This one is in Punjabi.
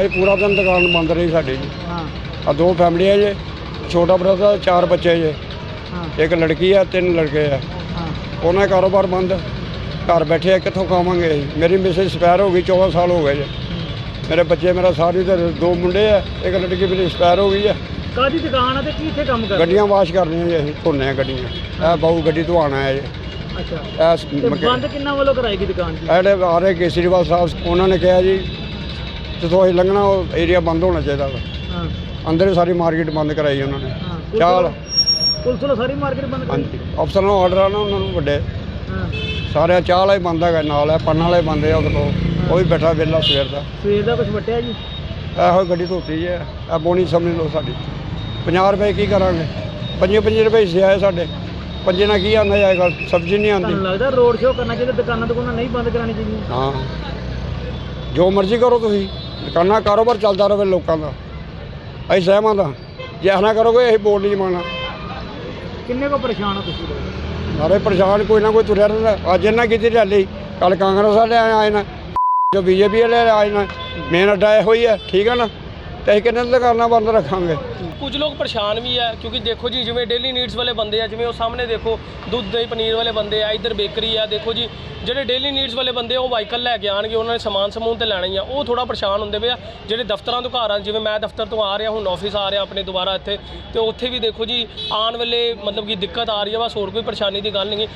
ਅੱਜ ਪੂਰਾ ਦਿਨ ਦੁਕਾਨ ਬੰਦ ਰਹੀ ਸਾਡੀ ਜੀ। ਹਾਂ ਆ ਦੋ ਫੈਮਲੀਆਂ ਜੇ ਛੋਟਾ ਬ੍ਰਦਰ ਚਾਰ ਬੱਚੇ ਜੇ। ਹਾਂ। ਇੱਕ ਲੜਕੀ ਆ ਤਿੰਨ ਲੜਕੇ ਆ। ਹਾਂ। ਉਹਨਾਂ ਦਾ ਕਾਰੋਬਾਰ ਬੰਦ। ਘਰ ਬੈਠੇ ਆ ਕਿੱਥੋਂ ਖਾਵਾਂਗੇ ਅਸੀਂ? ਮੇਰੀ ਮਿਸਿਸ ਸਪੈਰ ਹੋ ਗਈ 14 ਸਾਲ ਹੋ ਗਏ ਜੇ। ਮੇਰੇ ਬੱਚੇ ਮੇਰਾ ਸਾਰੀ ਤੇ ਦੋ ਮੁੰਡੇ ਆ ਇੱਕ ਲੜਕੀ ਮੇਰੀ ਸਪੈਰ ਹੋ ਗਈ ਆ। ਕਾਦੀ ਦੁਕਾਨ ਆ ਤੇ ਕੀ ਇੱਥੇ ਕੰਮ ਕਰਦੇ ਗੱਡੀਆਂ ਵਾਸ਼ ਕਰਨੀਆਂ ਜੀ ਅਸੀਂ ਧੋਨੇ ਆ ਗੱਡੀਆਂ। ਇਹ ਬਾਹੂ ਗੱਡੀ ਧਵਾਣਾ ਹੈ ਜੀ। ਅੱਛਾ। ਇਹ ਤੇ ਮਕੈ- ਬੰਦ ਕਿੰਨਾ ਵੱਲੋਂ ਕਰਾਏਗੀ ਦੁਕਾਨ ਜੀ? ਇਹ ਜਿਹੜੇ ਆ ਰਹੇ ਕੇਸਰੀਵਾਲ ਸਾਹਿਬ ਉਹਨਾਂ ਨੇ ਕਿਹਾ ਜੀ ਜਿੱਥੋਂ ਅਸੀਂ ਲੰਘਣਾ ਉਹ ਏਰੀਆ ਬੰਦ ਹੋਣਾ ਚਾਹੀਦਾ ਵਾ। ਹਾਂ। ਅੰਦਰ ਹੀ ਸਾਰੀ ਮਾਰਕੀਟ ਬੰਦ ਕਰਾਈ ਉਹਨਾਂ ਨੇ। ਹਾਂ। ਪੁਲਿਸ ਚਾਲ। ਵੱਲੋਂ- ਪੁਲਿਸ ਵੱਲੋਂ ਸਾਰੀ ਮਾਰਕੀਟ ਬੰਦ ਕਰਾਈ? ਹਾਂਜੀ। ਅਫਸਰਾਂ ਨੂੰ ਆਰਡਰ ਆ ਨਾ ਉਹਨਾਂ ਨੂੰ ਵੱਡੇ। ਹਾਂ। ਸਾਰੇ ਚਾਹ ਵਾਲਾ ਹੀ ਬੰਦ ਹੈਗਾ ਨਾਲ ਹੈ ਪੰਨ ਵਾਲੇ ਬੰਦ ਆ ਉਹਦੇ ਕੋਲ ਉਹ ਵੀ ਬੈਠਾ ਵਿਹਲਾ ਸਵੇਰ ਦਾ। ਸਵੇਰ ਦਾ ਕੁਝ ਵਟਿਆ ਜੀ? ਇਹੋ ਗੱਡੀ ਧੋਤੀ ਹੈ ਇਹ ਬੋਣੀ ਸਮਝ ਲਓ ਸਾਡੀ। 50 ਰੁਪਏ ਕੀ ਕਰਾਂਗੇ? ਪੰਜੀ ਪੰਜੀ ਰੁਪਏ ਹਿੱਸੇ ਆਏ ਸਾਡੇ। ਪੰਜੇ ਨਾਲ ਕੀ ਆਉਂਦਾ ਜਾਏਗਾ ਸਬਜ਼ੀ ਨਹੀਂ ਆਉਂਦੀ। ਤੁਹਾਨੂੰ ਲੱਗਦਾ ਰੋਡ ਸ਼ੋਅ ਕਰਨਾ ਚਾਹੀਦਾ ਦੁਕਾਨਾਂ ਦੁਕਾਨਾਂ ਨਹੀਂ ਬੰਦ ਕਰਾਣੀ ਚਾਹੀਦੀਆਂ ਹਾਂ। ਜੋ ਮਰਜ਼ੀ ਕਰੋ ਤੁਸੀਂ। ਦੁਕਾਨਾਂ ਕਾਰੋਬਾਰ ਚੱਲਦਾ ਰਹੇ ਲੋਕਾਂ ਦਾ। ਅਸੀਂ ਸਹਿਮਤ ਹਾਂ। ਜੇ ਇਹ ਨਾ ਕਰੋਗੇ ਅਸੀਂ ਬੋਲ ਨਹੀਂ ਜਮਾਣਾ ਕਿੰਨੇ ਕੋ ਪਰੇਸ਼ਾਨ ਹੋ ਤੁਸੀਂ ਲੋਕ? ਸਾਰੇ ਪਰੇਸ਼ਾਨ ਕੋਈ ਨਾ ਕੋਈ ਤੁਰਿਆ ਰਹਿੰਦਾ। ਅੱਜ ਇਹਨਾਂ ਕੀਤੀ ਰੈਲੀ। ਕੱਲ ਕਾਂਗਰਸ ਵਾਲੇ ਆਏ ਆਏ ਨਾ। ਜੋ ਬੀਜੇਪੀ ਵਾਲੇ ਆਏ ਨਾ। ਮੇਨ ਅੱਡਾ ਇਹੋ ਹੀ ਹੈ। ਠੀਕ ਹੈ ਨਾ? ਤੇ ਅਸੀਂ ਕਿੰਨੇ ਦੁਕਾਨਾਂ ਬੰਦ ਰੱਖਾਂਗੇ? ਕੁਝ ਲੋਕ ਪਰੇਸ਼ਾਨ ਵੀ ਆ ਕਿਉਂਕਿ ਦੇਖੋ ਜੀ ਜਿਵੇਂ ਡੇਲੀ ਨੀਡਸ ਵਾਲੇ ਬੰਦੇ ਆ ਜਿਵੇਂ ਉਹ ਸਾਹਮਣੇ ਦੇਖੋ ਦੁੱਧ ਦਹੀਂ ਪਨੀਰ ਵਾਲੇ ਬੰਦੇ ਆ ਇੱਧਰ ਬੇਕਰੀ ਆ ਦੇਖੋ ਜੀ ਜਿਹੜੇ ਡੇਲੀ ਨੀਡਸ ਵਾਲੇ ਬੰਦੇ ਆ, ਉਹ ਵਾਹੀਕਲ ਲੈ ਕੇ ਆਣਗੇ ਉਹਨਾਂ ਨੇ ਸਮਾਨ ਸਮੂਨ ਤੇ ਲੈਣਾ ਹੀ ਆ। ਉਹ ਥੋੜਾ ਪਰੇਸ਼ਾਨ ਹੁੰਦੇ ਪਏ ਆ ਜਿਹੜੇ ਦਫ਼ਤਰਾਂ ਤੋਂ ਘਰ ਆ ਜਿਵੇਂ ਮੈਂ ਦਫ਼ਤਰ ਤੋਂ ਆ ਰਿਹਾ ਹੁਣ ਆਫਿਸ ਆ ਰਿਹਾ ਆਪਣੇ ਦੁਬਾਰਾ ਇੱਥੇ ਤੇ ਉੱਥੇ ਵੀ ਦੇਖੋ ਜੀ ਆਉਣ ਵੇਲੇ ਮਤਲਬ ਕਿ ਦਿੱਕਤ ਆ ਰਹੀ ਆ ਬਸ ਹੋਰ ਕੋਈ ਪਰੇਸ਼ਾਨੀ ਦੀ ਗੱਲ ਨਹੀਂ